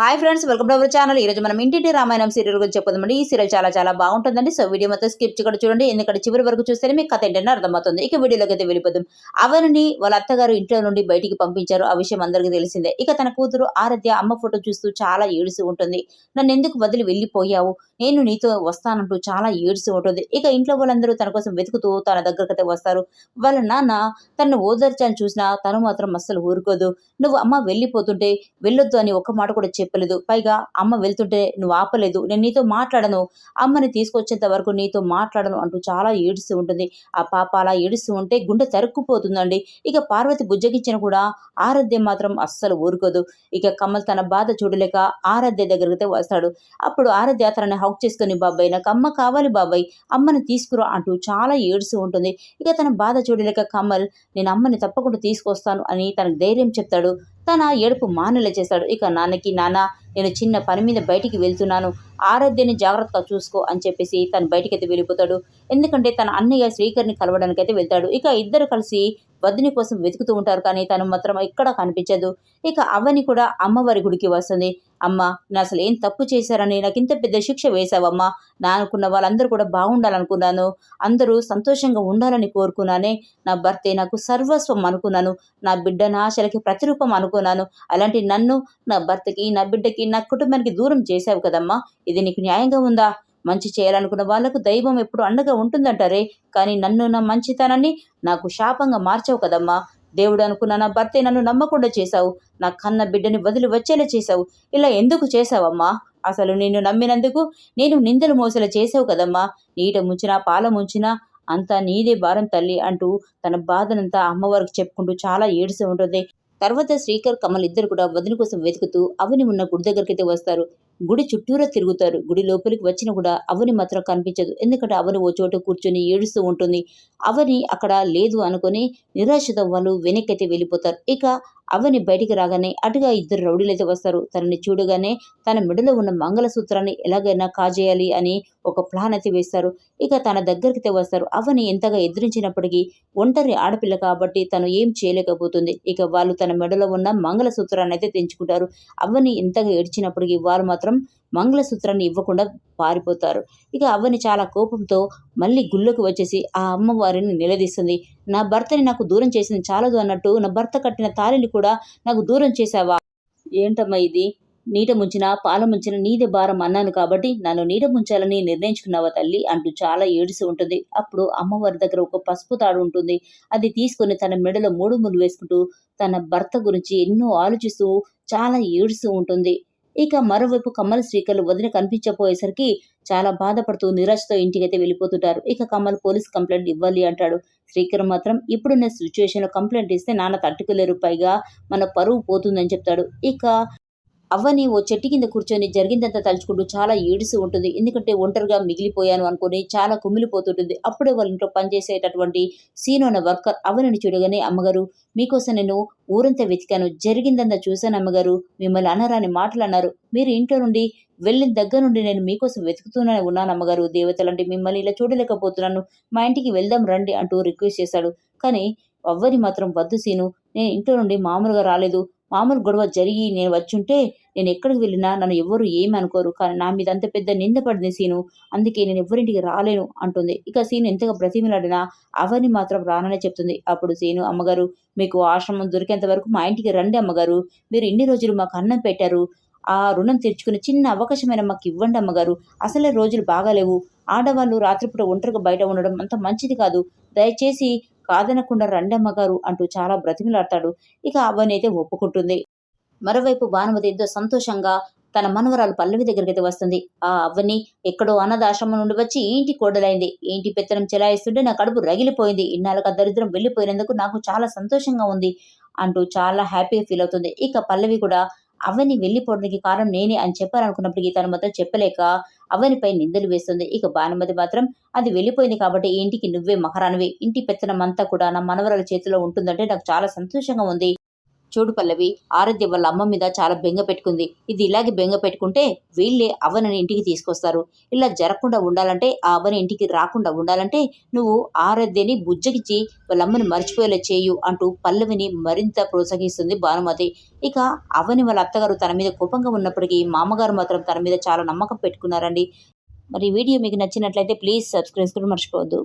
Hi friends welcome to our channel ఈ రోజు మనం ఇంటింటి రామాయణం సీరియల్ గురించి చెప్పుకుందామండి. ఈ సీరియల్ చాలా చాలా బాగుంటుందండి. సో వీడియో మొత్తం స్కిప్ చేయకుండా చూడండి. ఎందుకంటే చివరి వరకు చూస్తేనే మీకు కథ ఏంటంటే అర్థమవుతుంది. ఇక వీడియోలోకి అయితే వెళ్ళిపోదాం. అవనిని వాళ్ళ అత్తగారు ఇంట్లో నుండి బయటికి పంపించారు. ఆ విషయం అందరికీ తెలిసిందే. ఇక తన కూతురు ఆరాధ్య అమ్మ ఫోటో చూస్తూ చాలా ఏడుస్తూ ఉంటుంది. నన్ను ఎందుకు వదిలి వెళ్ళిపోయావు? నేను నీతో వస్తానంటూ చాలా ఏడుస్తూ ఉంటుంది. ఇక ఇంట్లో వాళ్ళందరూ తన కోసం వెతుకుతూ తన దగ్గరకైతే వస్తారు. వాళ్ళ నాన్న తనను ఓదార్చాలని చూసినా తను మాత్రం అస్సలు ఊరుకోదు. నువ్వు అమ్మ వెళ్ళిపోతుంటే వెళ్ళొద్దు అని ఒక్క మాట కూడా చెప్పలేదు. పైగా అమ్మ వెళ్తుంటే నువ్వు ఆపలేదు. నేను నీతో మాట్లాడను. అమ్మని తీసుకొచ్చేంత వరకు నీతో మాట్లాడను అంటూ చాలా ఏడుస్తూ ఉంటుంది. ఆ పాప అలా ఏడుస్తూ ఉంటే గుండె తరుక్కుపోతుందండి. ఇక పార్వతి బుజ్జగించిన కూడా ఆరాధ్య మాత్రం అస్సలు ఊరుకోదు. ఇక కమల్ తన బాధ చూడలేక ఆరాధ్య దగ్గరికి వస్తాడు. అప్పుడు ఆరాధ్య తనని హౌక్ చేసుకుని బాబాయ్ నాకు అమ్మ కావాలి బాబాయ్. అమ్మని తీసుకురా అంటూ చాలా ఏడుస్తూ ఉంటుంది. ఇక తన బాధ చూడలేక కమల్ నేను అమ్మని తప్పకుండా తీసుకొస్తాను అని తనకు ధైర్యం చెప్తాడు. తన ఏడుపు మానుల చేస్తాడు ఇక నాన్నకి నాన్న నేను చిన్న పని మీద బయటికి వెళ్తున్నాను. ఆరాధ్యని జాగ్రత్తగా చూసుకో అని చెప్పేసి తను బయటికి అయితే వెళ్ళిపోతాడు. ఎందుకంటే తన అన్నయ్య శ్రీకర్ని కలవడానికి అయితే వెళ్తాడు. ఇక ఇద్దరు కలిసి వదిని కోసం వెతుకుతూ ఉంటారు. కానీ తను మాత్రం ఎక్కడ కనిపించదు. ఇక అవని కూడా అమ్మవారి గుడికి వస్తుంది. అమ్మా నేను అసలు ఏం తప్పు చేశారని నాకు ఇంత పెద్ద శిక్ష వేశావమ్మా. నా అనుకున్న వాళ్ళందరూ కూడా బాగుండాలనుకున్నాను. అందరూ సంతోషంగా ఉండాలని కోరుకున్నానే. నా భర్తే నాకు సర్వస్వం అనుకున్నాను. నా బిడ్డ నా ఆశలకి ప్రతిరూపం అనుకున్నాను. అలాంటి నన్ను నా భర్తకి నా బిడ్డకి నా కుటుంబానికి దూరం చేశావు కదమ్మా. ఇది నీకు న్యాయంగా ఉందా? మంచి చేయాలనుకున్న వాళ్ళకు దైవం ఎప్పుడు అండగా ఉంటుందంటారే. కానీ నన్ను నా మంచితనాన్ని నాకు శాపంగా మార్చావు కదమ్మా. దేవుడు అనుకున్న నా భర్తే నన్ను నమ్మకుండా చేశావు. నా కన్న బిడ్డని వదిలి వచ్చేలా చేశావు. ఇలా ఎందుకు చేశావమ్మా? అసలు నిన్ను నమ్మినందుకు నేను నిందలు మోసలు చేసావు కదమ్మా. నీట ముంచినా పాల ముంచినా అంతా నీదే భారం తల్లి అంటూ తన బాధనంతా అమ్మవారికి చెప్పుకుంటూ చాలా ఏడుస్తూ ఉంటుంది. తర్వాత శ్రీకర్ కమల్ ఇద్దరు కూడా వదిన కోసం వెతుకుతూ అవని ఉన్న గుడి దగ్గరికి అయితే వస్తారు. గుడి చుట్టూరా తిరుగుతారు. గుడి లోపలికి వచ్చినా కూడా అవని మాత్రం కనిపించదు. ఎందుకంటే అవని ఓ చోట కూర్చొని ఏడుస్తూ ఉంటుంది. అవని అక్కడ లేదు అనుకొని నిరాశతో వాళ్ళు వెనక్కి వెళ్ళిపోతారు. ఇక అవన్నీ బయటికి రాగానే అటుగా ఇద్దరు రౌడీలైతే వస్తారు. తనని చూడగానే తన మెడలో ఉన్న మంగళసూత్రాన్ని ఎలాగైనా కాజేయాలి అని ఒక ప్లాన్ అయితే వేస్తారు. ఇక తన దగ్గరికి వస్తారు. అవని ఎంతగా ఎదిరించినప్పటికీ ఒంటరి ఆడపిల్ల కాబట్టి తను ఏం చేయలేకపోతుంది. ఇక వాళ్ళు తన మెడలో ఉన్న మంగళసూత్రాన్ని అయితే తెంచుకుంటారు. అవని ఎంతగా ఏడ్చినప్పటికీ వాళ్ళు మాత్రం మంగళసూత్రాన్ని ఇవ్వకుండా పారిపోతారు. ఇక అవ్వని చాలా కోపంతో మళ్ళీ గుళ్ళకు వచ్చేసి ఆ అమ్మవారిని నిలదీస్తుంది. నా భర్తని నాకు దూరం చేసింది చాలదు అన్నట్టు నా భర్త కట్టిన తాళిని కూడా నాకు దూరం చేశావా? ఏంటమ్మా ఇది? నీట ముంచిన పాల ముంచిన నీదే భారం అన్నాను కాబట్టి నన్ను నీట ముంచాలని నిర్ణయించుకున్నావా తల్లి? అంటూ చాలా ఏడుస్తూ ఉంటుంది. అప్పుడు అమ్మవారి దగ్గర ఒక పసుపు తాడు ఉంటుంది. అది తీసుకొని తన మెడలో మూడు ముళ్ళు వేసుకుంటూ తన భర్త గురించి ఎన్నో ఆలోచిస్తూ చాలా ఏడుస్తూ ఉంటుంది. ఇక మరోవైపు కమల్ శ్రీకర్లు వదిన కనిపించకపోయేసరికి చాలా బాధపడుతూ నిరాశతో ఇంటికైతే వెళ్ళిపోతుంటారు. ఇక కమల్ పోలీస్ కంప్లైంట్ ఇవ్వాలి అంటాడు. శ్రీకర్ మాత్రం ఇప్పుడున్న సిచ్యువేషన్లో కంప్లైంట్ ఇస్తే నాన్న తట్టుకోలేరు. పైగా మన పరువు పోతుందని చెప్తాడు. ఇక అవ్వని ఓ చెట్టు కింద కూర్చొని జరిగిందంతా తలుచుకుంటూ చాలా ఏడుస్తూ ఉంటుంది. ఎందుకంటే ఒంటరిగా మిగిలిపోయాను అనుకుని చాలా కుమిలిపోతుంటుంది. అప్పుడే వాళ్ళ ఇంట్లో పనిచేసేటటువంటి సీను అనే వర్కర్ అవ్వని చూడగానే అమ్మగారు మీకోసం నేను ఊరంతా వెతికాను. జరిగిందంతా చూశాను అమ్మగారు. మిమ్మల్ని అనరాని మాటలు అన్నారు. మీరు ఇంట్లో నుండి వెళ్ళిన దగ్గర నుండి నేను మీకోసం వెతుకుతూనే ఉన్నాను అమ్మగారు. దేవతలంటే మిమ్మల్ని ఇలా చూడలేకపోతున్నాను. మా ఇంటికి వెళ్దాం రండి అంటూ రిక్వెస్ట్ చేశాడు. కానీ అవ్వని మాత్రం వద్దు సీను. నేను ఇంట్లో నుండి మామూలుగా రాలేదు. మామూలు గొడవ జరిగి నేను వచ్చుంటే నేను ఎక్కడికి వెళ్ళినా నన్ను ఎవ్వరు ఏమి అనుకోరు. కానీ నా మీద అంత పెద్ద నింద పడింది సీను. అందుకే నేను ఎవరింటికి రాలేను అంటుంది. ఇక సీను ఎంతగా బ్రతిమిలాడినా అవని మాత్రం రాననే చెప్తుంది. అప్పుడు సీను అమ్మగారు మీకు ఆశ్రమం దొరికేంత వరకు మా ఇంటికి రండి అమ్మగారు. మీరు ఇన్ని రోజులు మాకు అన్నం పెట్టారు. ఆ రుణం తెచ్చుకుని చిన్న అవకాశమైన మాకు ఇవ్వండి అమ్మగారు. అసలే రోజులు బాగాలేవు. ఆడవాళ్ళు రాత్రిపూట ఒంటరిగా బయట ఉండడం అంత మంచిది కాదు. దయచేసి కాదనకుండా రండమ్మగారు అంటూ చాలా బ్రతిమిలాడతాడు. ఇక అవని అయితే ఒప్పుకుంటుంది. మరోవైపు భానుమతి ఎంతో సంతోషంగా తన మనవరాలు పల్లవి దగ్గరికి అయితే వస్తుంది. ఆ అవ్వని ఎక్కడో అనాథాశ్రమం నుండి వచ్చి ఇంటి కోడలైంది. ఇంటి పెత్తనం చెలాయిస్తుంటే నా కడుపు రగిలిపోయింది. ఇన్నాళ్ళగా దరిద్రం వెళ్ళిపోయినందుకు నాకు చాలా సంతోషంగా ఉంది అంటూ చాలా హ్యాపీగా ఫీల్ అవుతుంది. ఇక పల్లవి కూడా అవని వెళ్ళిపోవడానికి కారణం నేనే అని చెప్పాలనుకున్నప్పటికీ తను మాత్రం చెప్పలేక అవనిపై నిందలు వేస్తుంది. ఇక భానుమతి మాత్రం అది వెళ్ళిపోయింది కాబట్టి ఈ ఇంటికి నువ్వే మహారాణివి. ఇంటి పెత్తనం అంతా కూడా నా మనవరాల చేతిలో ఉంటుందంటే నాకు చాలా సంతోషంగా ఉంది. చూడు పల్లవి ఆరాధ్య వాళ్ళ అమ్మ మీద చాలా బెంగ పెట్టుకుంది. ఇది ఇలాగే బెంగ పెట్టుకుంటే వీళ్ళే అవనని ఇంటికి తీసుకొస్తారు. ఇలా జరగకుండా ఉండాలంటే ఆ అవని ఇంటికి రాకుండా ఉండాలంటే నువ్వు ఆరాధ్యని బుజ్జగిచ్చి వాళ్ళ అమ్మని మర్చిపోయేలా చేయు అంటూ పల్లవిని మరింత ప్రోత్సహిస్తుంది భానుమతి. ఇక అవని వాళ్ళ అత్తగారు తన మీద కోపంగా ఉన్నప్పటికీ మామగారు మాత్రం తన మీద చాలా నమ్మకం పెట్టుకున్నారండి. మరి వీడియో మీకు నచ్చినట్లయితే ప్లీజ్ సబ్స్క్రైబ్ కూడా మర్చిపోవద్దు.